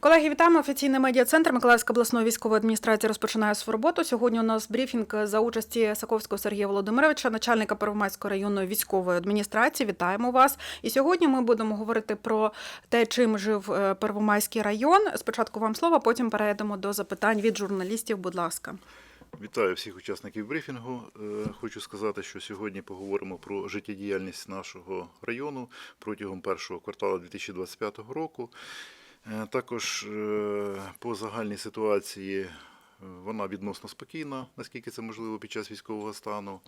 Колеги, вітаємо. Офіційний медіа-центр Миколаївської обласної військової адміністрації розпочинає свою роботу. Сьогодні у нас брифінг за участі Саковського Сергія Володимировича, начальника Первомайської районної військової адміністрації. Вітаємо вас. І сьогодні ми будемо говорити про те, чим жив е, Первомайський район. Спочатку вам слово, потім перейдемо до запитань від журналістів. Будь ласка. Вітаю всіх учасників брифінгу. Е, Хочу сказати, що сьогодні поговоримо про життєдіяльність нашого району протягом першого кварталу 2025 року. Е, Також е, по загальній ситуації е, вона відносно спокійна, наскільки це можливо під час військового стану.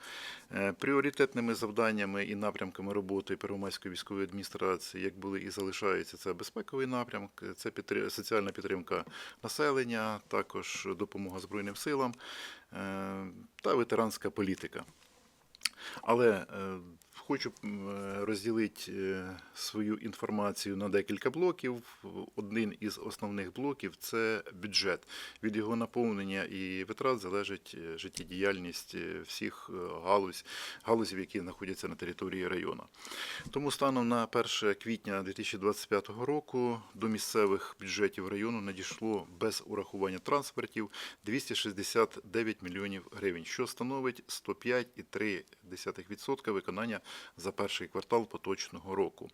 Пріоритетними завданнями і напрямками роботи Первомайської військової адміністрації, як були і залишаються, це безпековий напрямок, це соціальна підтримка населення, також допомога Збройним силам та ветеранська політика. Але хочу е, розділити е, свою інформацію на декілька блоків. Один із основних блоків це бюджет. Від його наповнення і витрат залежить е, життєдіяльність всіх галузь, галузів, які знаходяться на території району. Тому станом на 1 квітня 2025 року до місцевих бюджетів району надійшло без урахування трансфертів 269 мільйонів гривень, що становить 105,3% виконання за перший квартал поточного року.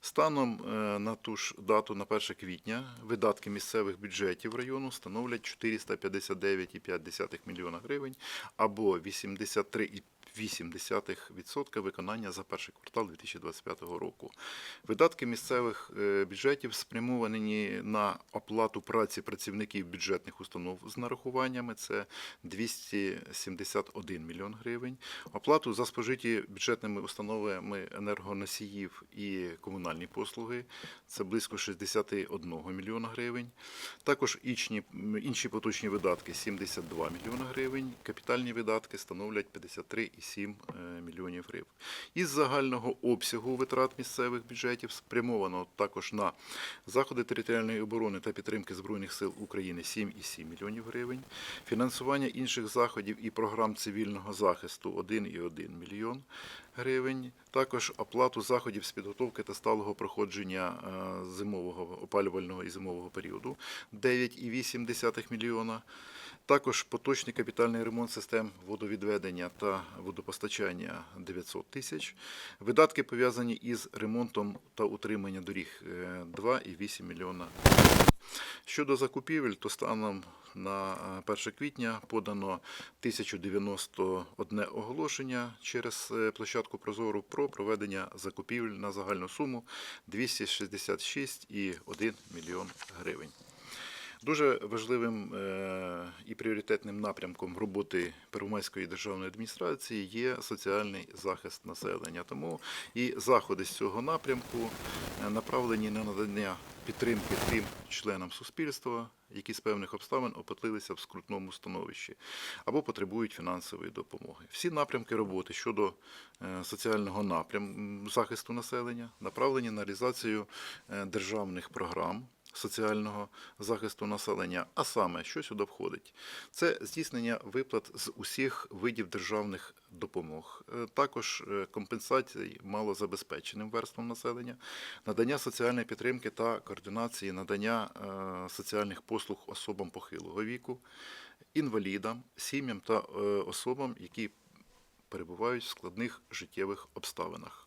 Станом е, на ту ж дату, на 1 квітня, видатки місцевих бюджетів району становлять 459,5 мільйона гривень або 83,5%. 0,8% виконання за перший квартал 2025 року. Видатки місцевих е, бюджетів спрямовані на оплату праці працівників бюджетних установ з нарахуваннями. Це 271 мільйон гривень. Оплату за спожиті бюджетними установами енергоносіїв і комунальні послуги. Це близько 61 мільйона гривень. Також інші, поточні видатки 72 мільйона гривень. Капітальні видатки становлять 53,7 е, мільйонів гривень. Із загального обсягу витрат місцевих бюджетів спрямовано також на заходи територіальної оборони та підтримки Збройних сил України 7,7 мільйонів гривень, фінансування інших заходів і програм цивільного захисту 1,1 мільйон гривень, також оплату заходів з підготовки та сталого проходження е, зимового опалювального і зимового періоду 9,8 мільйона. Також поточний капітальний ремонт систем водовідведення та водопостачання 900 тисяч. Видатки пов'язані із ремонтом та утриманням доріг е, 2,8 мільйона. Щодо закупівель, то станом на е, 1 квітня подано 1091 оголошення через е, площадку Прозору про проведення закупівель на загальну суму 266,1 мільйон гривень. Дуже важливим е, і пріоритетним напрямком роботи Первомайської державної адміністрації є соціальний захист населення. Тому і заходи з цього напрямку е, направлені на надання підтримки тим членам суспільства, які з певних обставин опинилися в скрутному становищі або потребують фінансової допомоги. Всі напрямки роботи щодо е, соціального напрямку захисту населення направлені на реалізацію державних програм соціального захисту населення. А саме, що сюди входить? Це здійснення виплат з усіх видів державних допомог, Е, також е, компенсацій малозабезпеченим верствам населення, надання соціальної підтримки та координації надання е, соціальних послуг особам похилого віку, інвалідам, сім'ям та особам, які перебувають в складних життєвих обставинах.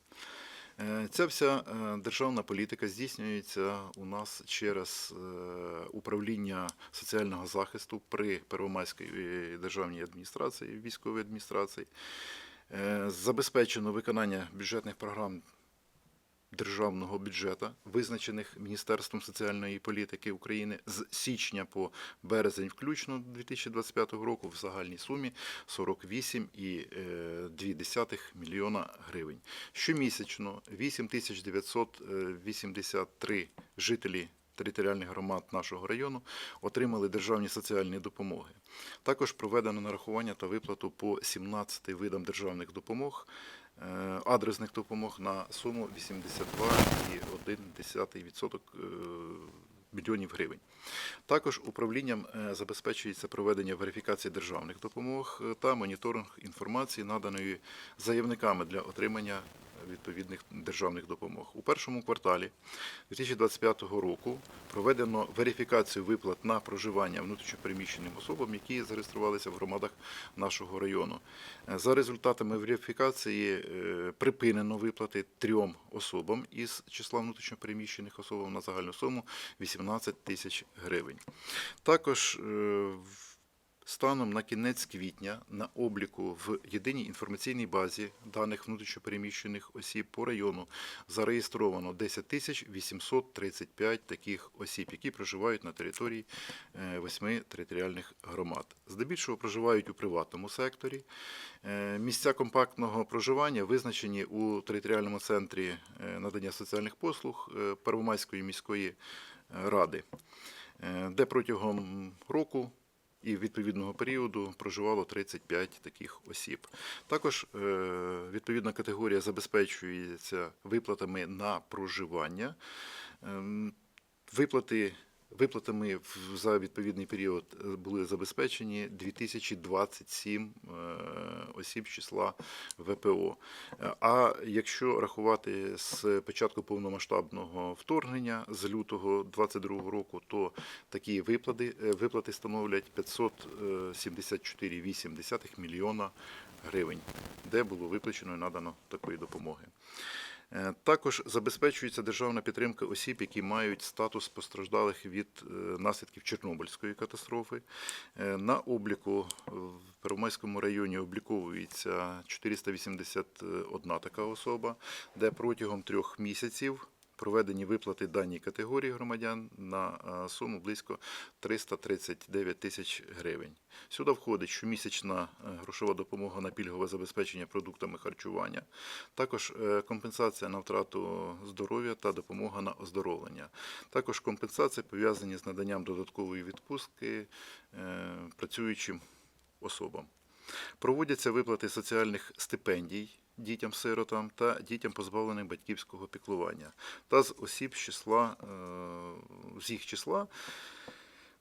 Е, Ця вся е, державна політика здійснюється у нас через е, управління соціального захисту при Первомайській державній адміністрації, військовій адміністрації. Забезпечено виконання бюджетних програм державного бюджету, визначених Міністерством соціальної політики України з січня по березень включно 2025 року в загальній сумі 48,2 мільйона гривень. Щомісячно 8983 жителі територіальних громад нашого району отримали державні соціальні допомоги. Також проведено нарахування та виплату по 17 видам державних допомог, е, адресних допомог на суму 82,1% е, мільйонів гривень. Також управлінням е, забезпечується проведення верифікації державних допомог е, та моніторинг інформації, наданої заявниками для отримання відповідних державних допомог. У першому кварталі 2025 року проведено верифікацію виплат на проживання внутрішньопереміщеним особам, які зареєструвалися в громадах нашого району. Е, За результатами верифікації е, припинено виплати трьом особам із числа внутрішньопереміщених особам на загальну суму 18 тисяч гривень. Також е, в- станом на кінець квітня на обліку в єдиній інформаційній базі даних внутрішньопереміщених осіб по району зареєстровано 10 тисяч 835 таких осіб, які проживають на території е, восьми територіальних громад. Здебільшого проживають у приватному секторі. Е, Місця компактного проживання визначені у територіальному центрі е, надання соціальних послуг Первомайської міської ради, де протягом року і відповідного періоду проживало 35 таких осіб. Також е, відповідна категорія забезпечується виплатами на проживання. Ем, Виплати Виплатами за відповідний період е, були забезпечені 2027 е, осіб числа ВПО. Е, А якщо рахувати з початку повномасштабного вторгнення з лютого 2022 року, то такі виплати, виплати становлять 574,8 мільйона гривень, де було виплачено і надано такої допомоги. Е, Також забезпечується державна підтримка осіб, які мають статус постраждалих від е, наслідків Чорнобильської катастрофи. Е, На обліку в Первомайському районі обліковується 481 така особа, де протягом трьох місяців проведені виплати даній категорії громадян на е, суму близько 339 тисяч гривень. Сюди входить щомісячна е, грошова допомога на пільгове забезпечення продуктами харчування, також е, компенсація на втрату здоров'я та допомога на оздоровлення. Також компенсації пов'язані з наданням додаткової відпустки працюючим особам. Проводяться виплати соціальних стипендій дітям-сиротам та дітям, позбавленим батьківського піклування, та з осіб з числа е, з їх числа,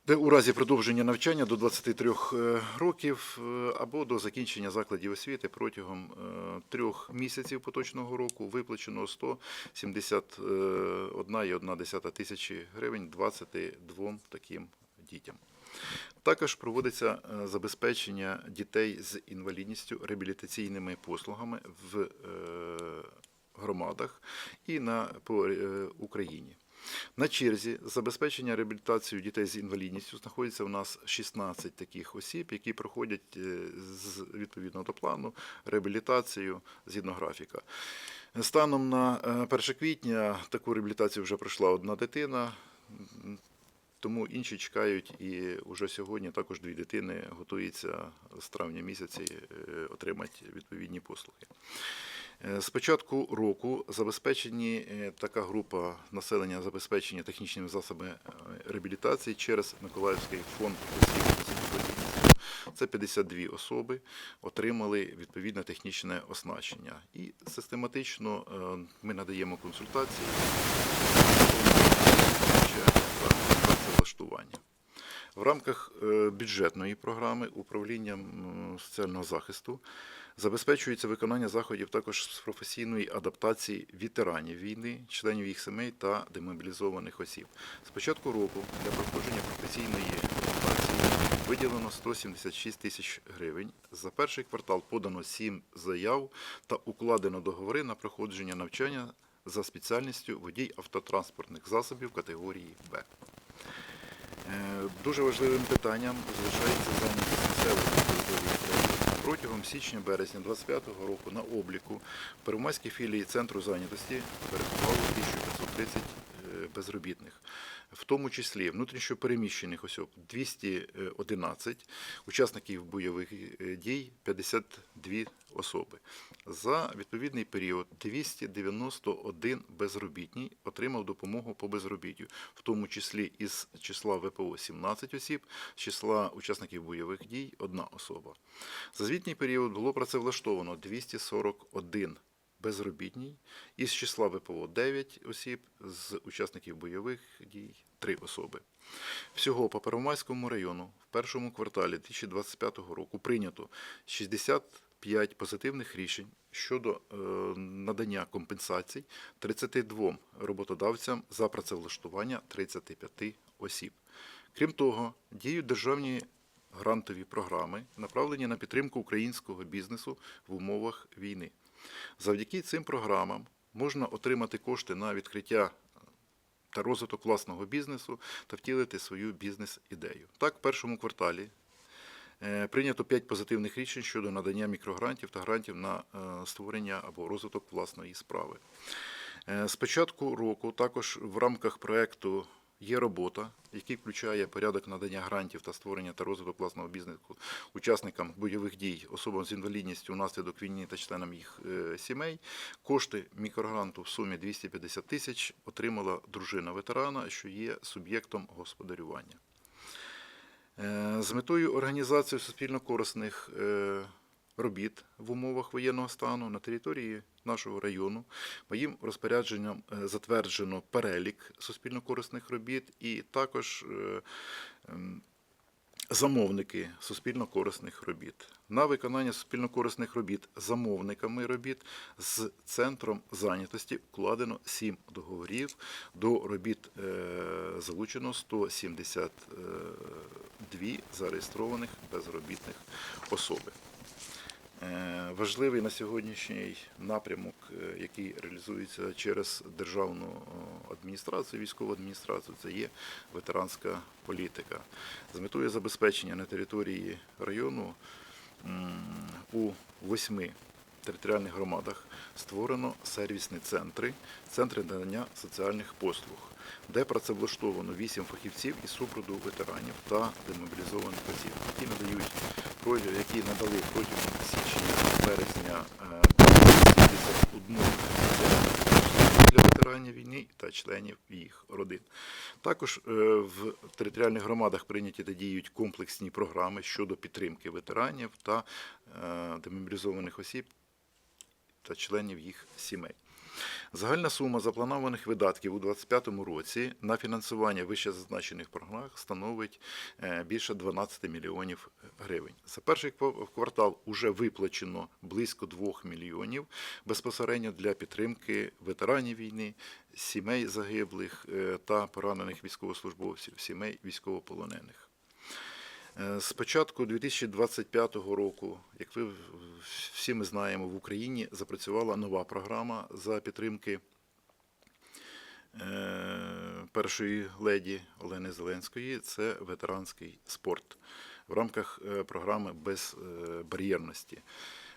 де у разі продовження навчання до 23 е, років е, або до закінчення закладів освіти протягом трьох місяців поточного року виплачено 171,1 тисячі гривень 22 таким дітям. Також проводиться е, забезпечення дітей з інвалідністю реабілітаційними послугами в е, громадах і на по е, Україні. На черзі забезпечення реабілітацією дітей з інвалідністю знаходиться у нас 16 таких осіб, які проходять з відповідно до плану реабілітацію згідно графіка. Станом на е, 1 квітня таку реабілітацію вже пройшла одна дитина. Тому інші чекають, і вже сьогодні також дві дитини готуються з травня місяці е, отримати відповідні послуги. Е, З початку року забезпечені е, така група населення забезпечення технічними засобами реабілітації через Миколаївський фонд осіб. Це 52 особи отримали відповідне технічне оснащення. І систематично ми надаємо консультації працевлаштування. В рамках е, бюджетної програми управлінням соціального захисту забезпечується виконання заходів також з професійної адаптації ветеранів війни, членів їх сімей та демобілізованих осіб. З початку року для проходження професійної адаптації виділено 176 тисяч гривень. За перший квартал подано 7 заяв та укладено договори на проходження навчання за спеціальністю водій автотранспортних засобів категорії Б. Е, Дуже важливим питанням залишається зайнятість населення на території України. Протягом січня-березня 2025 року на обліку в Первомайській філії Центру зайнятості перебувало 1530 е, безробітних, в тому числі внутрішньопереміщених осіб 211, учасників бойових е, дій 52 особи. За відповідний період 291 безробітний отримав допомогу по безробіттю, в тому числі із числа ВПО 17 осіб, з числа учасників бойових дій одна особа. За звітній період було працевлаштовано 241 безробітній, із числа ВПО 9 осіб, з учасників бойових дій 3 особи. Всього по Первомайському району в першому кварталі 2025 року прийнято 65 позитивних рішень щодо е, надання компенсацій 32 роботодавцям за працевлаштування 35 осіб. Крім того, діють державні грантові програми, направлені на підтримку українського бізнесу в умовах війни. Завдяки цим програмам можна отримати кошти на відкриття та розвиток власного бізнесу та втілити свою бізнес-ідею. Так, в першому кварталі е, прийнято 5 позитивних рішень щодо надання мікрогрантів та грантів на е, створення або розвиток власної справи. Е, З початку року також в рамках проекту є робота, який включає порядок надання грантів та створення та розвиток власного бізнесу учасникам бойових дій, особам з інвалідністю внаслідок війни та членам їх е, сімей. Кошти мікрогранту в сумі 250 тисяч отримала дружина ветерана, що є суб'єктом господарювання. Е, З метою організації суспільно-корисних е, робіт в умовах воєнного стану на території нашого району моїм розпорядженням е, затверджено перелік суспільно-корисних робіт і також е, ем, замовники суспільно-корисних робіт. На виконання суспільно-корисних робіт замовниками робіт з центром зайнятості укладено 7 договорів. До робіт е, залучено 172 зареєстрованих безробітних особи. Е, Важливий на сьогоднішній напрямок, е, який реалізується через державну адміністрацію, військову адміністрацію, це є ветеранська політика. З метою забезпечення на території району у восьми територіальних громадах створено сервісні центри, центри надання соціальних послуг, де працевлаштовано вісім фахівців із супроводу ветеранів та демобілізованих осіб, які надають які надали протягом січня-березня е, 71 для ветеранів війни та членів їх родин. Також е, в територіальних громадах прийняті та діють комплексні програми щодо підтримки ветеранів та е, демобілізованих осіб та членів їх сімей. Загальна сума запланованих видатків у 2025 році на фінансування вищезазначених програм становить е, більше 12 мільйонів гривень. За перший квартал вже виплачено близько 2 мільйонів безпосередньо для підтримки ветеранів війни, сімей загиблих е, та поранених військовослужбовців, сімей військовополонених. Е, З початку 2025 року, як ви всі ми знаємо, в Україні запрацювала нова програма за підтримки е, першої леді Олени Зеленської. Це ветеранський спорт в рамках е, програми безбар'єрності,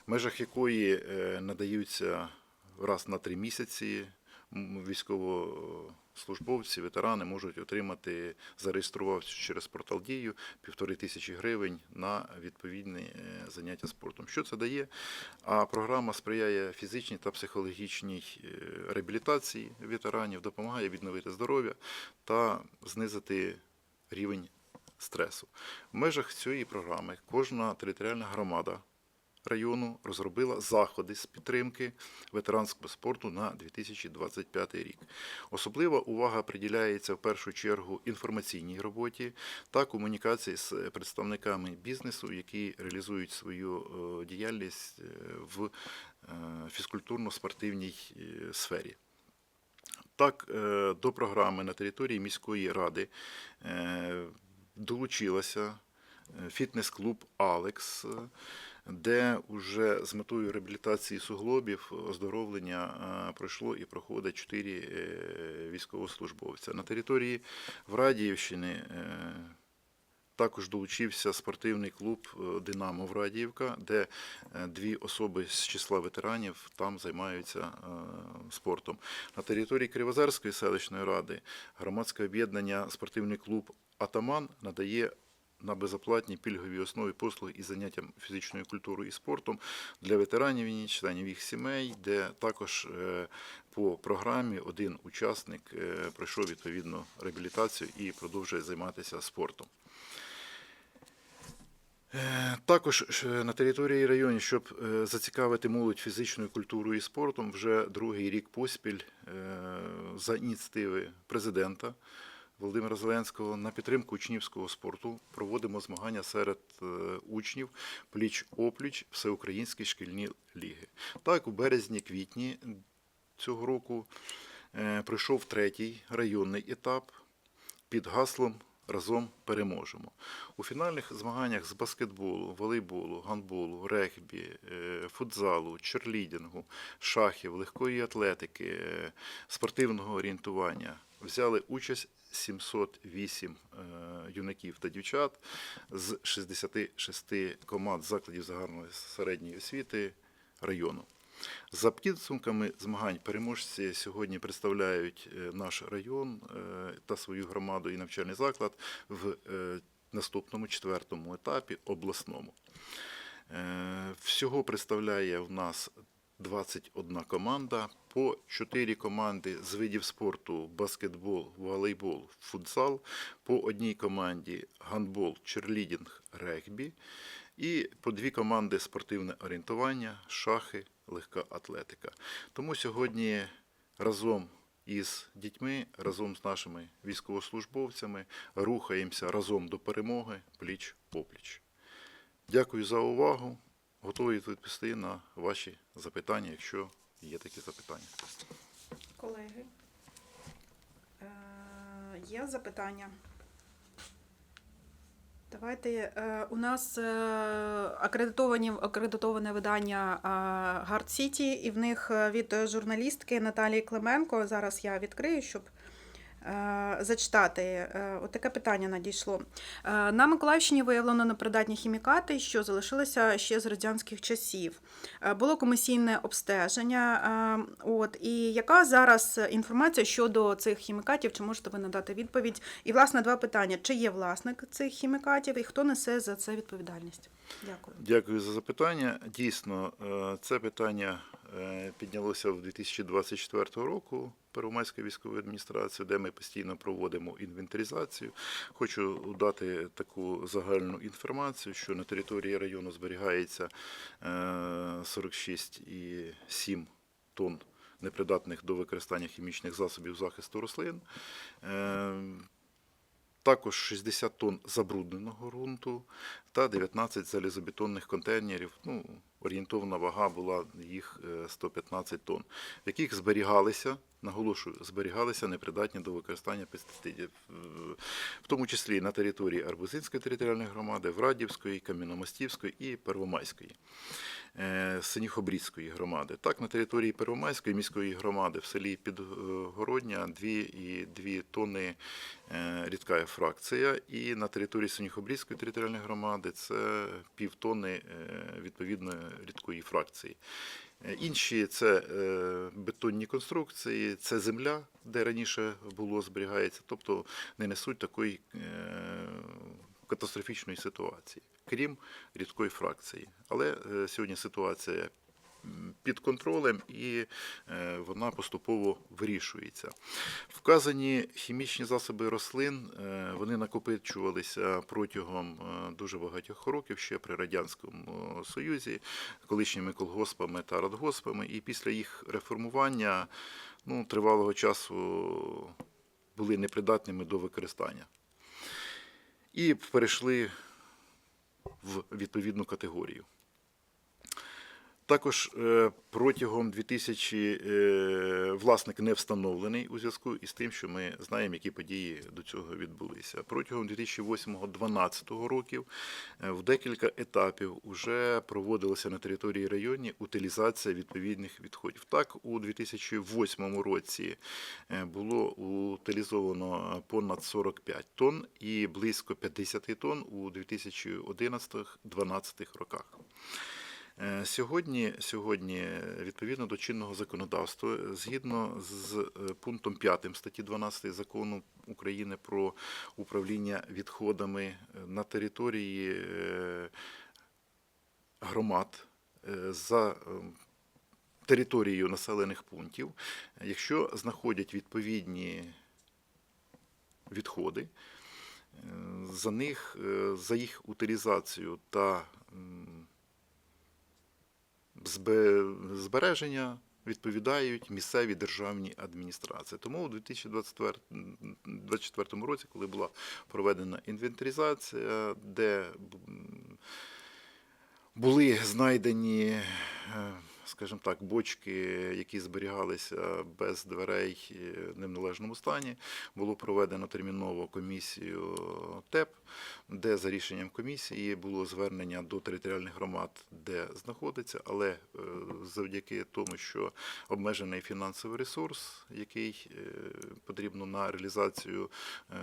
в межах якої надаються раз на три місяці м, військовослужбовці, ветерани можуть отримати, зареєструвавшись через портал Дію, півтори тисячі гривень на відповідні е, заняття спортом. Що це дає? А програма сприяє фізичній та психологічній е, реабілітації ветеранів, допомагає відновити здоров'я та знизити рівень стресу. В межах цієї програми кожна територіальна громада району розробила заходи з підтримки ветеранського спорту на 2025 рік. Особлива увага приділяється в першу чергу інформаційній роботі та комунікації з представниками бізнесу, які реалізують свою е, діяльність е, в е, фізкультурно-спортивній сфері. Так, до програми на території міської ради долучилася фітнес-клуб Алекс, де вже з метою реабілітації суглобів оздоровлення е, пройшло і проходить чотири е, військовослужбовця. На території Врадіївщини е, також долучився спортивний клуб Динамо Врадіївка, де дві особи з числа ветеранів там займаються спортом. На території Кривозерської селищної ради громадське об'єднання спортивний клуб Атаман надає на безоплатній пільговій основі послуги із заняттям фізичною культурою і спортом для ветеранів війни, членів їх сімей, де також е, по програмі один учасник е, пройшов відповідну реабілітацію і продовжує займатися спортом. Е, Також на території району, щоб зацікавити молодь фізичною культурою і спортом, вже другий рік поспіль за ініціативи президента Володимира Зеленського на підтримку учнівського спорту проводимо змагання серед е, учнів пліч-опліч всеукраїнські шкільні ліги. Так, у березні-квітні цього року е, пройшов третій районний етап під гаслом Разом переможемо. У фінальних змаганнях з баскетболу, волейболу, гандболу, регбі, е, футзалу, черлідінгу, шахів, легкої атлетики, спортивного орієнтування взяли участь 708 е, юнаків та дівчат з 66 команд закладів загальної середньої освіти району. За підсумками змагань переможці сьогодні представляють е, наш район е, та свою громаду і навчальний заклад в наступному четвертому етапі обласному. Всього представляє в нас 21 команда, по 4 команди з видів спорту баскетбол, волейбол, футзал, по одній команді гандбол, черлідінг, регбі і по дві команди спортивне орієнтування, шахи, легка атлетика. Тому сьогодні разом із дітьми, разом з нашими військовослужбовцями рухаємося разом до перемоги пліч опліч. Дякую за увагу. Готовий відповісти на ваші запитання, якщо є такі запитання. Колеги, е, є запитання? Давайте е, у нас е, акредитовані акредитоване видання Гард Сіті, і в них е, від журналістки Наталії Клименко. Зараз я відкрию, щоб е, зачитати. Е, От таке питання надійшло. Е, На Миколаївщині виявлено непридатні хімікати, що залишилися ще з радянських часів. Е, Було комісійне обстеження. е, От і яка зараз інформація щодо цих хімікатів? Чи можете ви надати відповідь? І власне два питання: чи є власник цих хімікатів, і хто несе за це відповідальність? Дякую. Дякую за запитання. Дійсно, е, це питання е, піднялося в 2024 року Первомайської військової адміністрації, де ми постійно проводимо інвентаризацію. Хочу дати таку загальну інформацію, що на території району зберігається е, 46,7 тонн непридатних до використання хімічних засобів захисту рослин. Е, також 60 тонн забрудненого ґрунту та 19 залізобетонних контейнерів. Ну, орієнтовна вага була їх е, 115 тонн, в яких зберігалися, наголошую, зберігалися непридатні до використання пестицидів, е, в тому числі на території Арбузинської територіальної громади, Врадівської, Кам'яномостівської і Первомайської. Е, Синіхобрідської громади. Так, на території Первомайської міської громади в селі Підгородня 2,2 тонни е, рідка фракція, і на території Синіхобрідської територіальної громади це півтонни е, відповідної рідкої фракції. Інші це бетонні конструкції, це земля, де раніше було зберігається, тобто не несуть такої катастрофічної ситуації, крім рідкої фракції. Але е, сьогодні ситуація під контролем і е, вона поступово вирішується. Вказані хімічні засоби рослин е, вони накопичувалися протягом дуже багатьох років ще при радянському союзі, колишніми колгоспами та радгоспами, і після їх реформування ну, тривалого часу були непридатними до використання. І перейшли в відповідну категорію. Також е, протягом 2000 е, власник не встановлений у зв'язку із тим, що ми знаємо, які події до цього відбулися. Протягом 2008-2012 років е, в декілька етапів вже проводилася на території районі утилізація відповідних відходів. Так, у 2008 році було утилізовано понад 45 тонн і близько 50 тонн у 2011-2012 роках. Е, Сьогодні, сьогодні, відповідно до чинного законодавства, згідно з е, пунктом 5 статті 12 закону України про управління відходами е, на території е, громад е, за е, територією населених пунктів, якщо знаходять відповідні відходи, е, за них, е, за їх утилізацію та збереження відповідають місцеві державні адміністрації. Тому у 2024 році, коли була проведена інвентаризація, де були знайдені, е, скажімо так, бочки, які зберігалися без дверей не в належному стані. Було проведено терміново комісію ТЕП, де за рішенням комісії було звернення до територіальних громад, де знаходиться, але е, завдяки тому, що обмежений фінансовий ресурс, який е, потрібно на реалізацію е,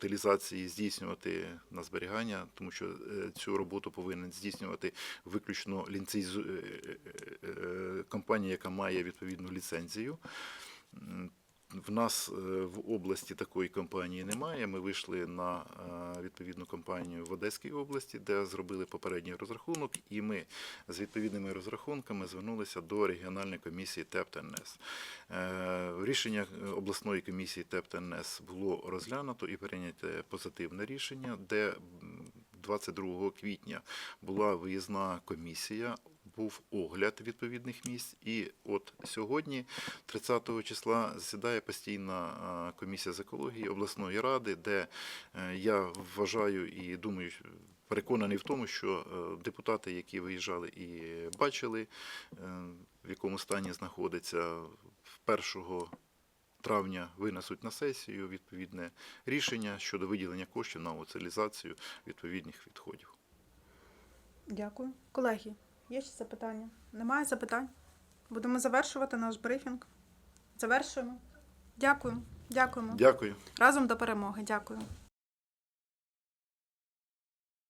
утилізації здійснювати на зберігання, тому що е, цю роботу повинен здійснювати виключно ліцензу... е, е, е, компанія, яка має відповідну ліцензію. В нас е, в області такої компанії немає. Ми вийшли на е, відповідну компанію в Одеській області, де зробили попередній розрахунок, і ми з відповідними розрахунками звернулися до регіональної комісії ТЕП. Е, Рішення обласної комісії ТЕП було розглянуто і прийнято позитивне рішення, де м, 22 квітня була виїзна комісія. Був огляд відповідних місць, і от сьогодні, 30 числа, засідає постійна комісія з екології обласної ради, де е, я вважаю і думаю, переконаний в тому, що е, депутати, які виїжджали і бачили, е, в якому стані знаходиться 1 травня винесуть на сесію відповідне рішення щодо виділення коштів на утилізацію відповідних відходів. Дякую. Колеги, є ще запитання? Немає запитань? Будемо завершувати наш брифінг. Завершуємо. Дякую. Дякуємо. Дякую. Разом до перемоги. Дякую.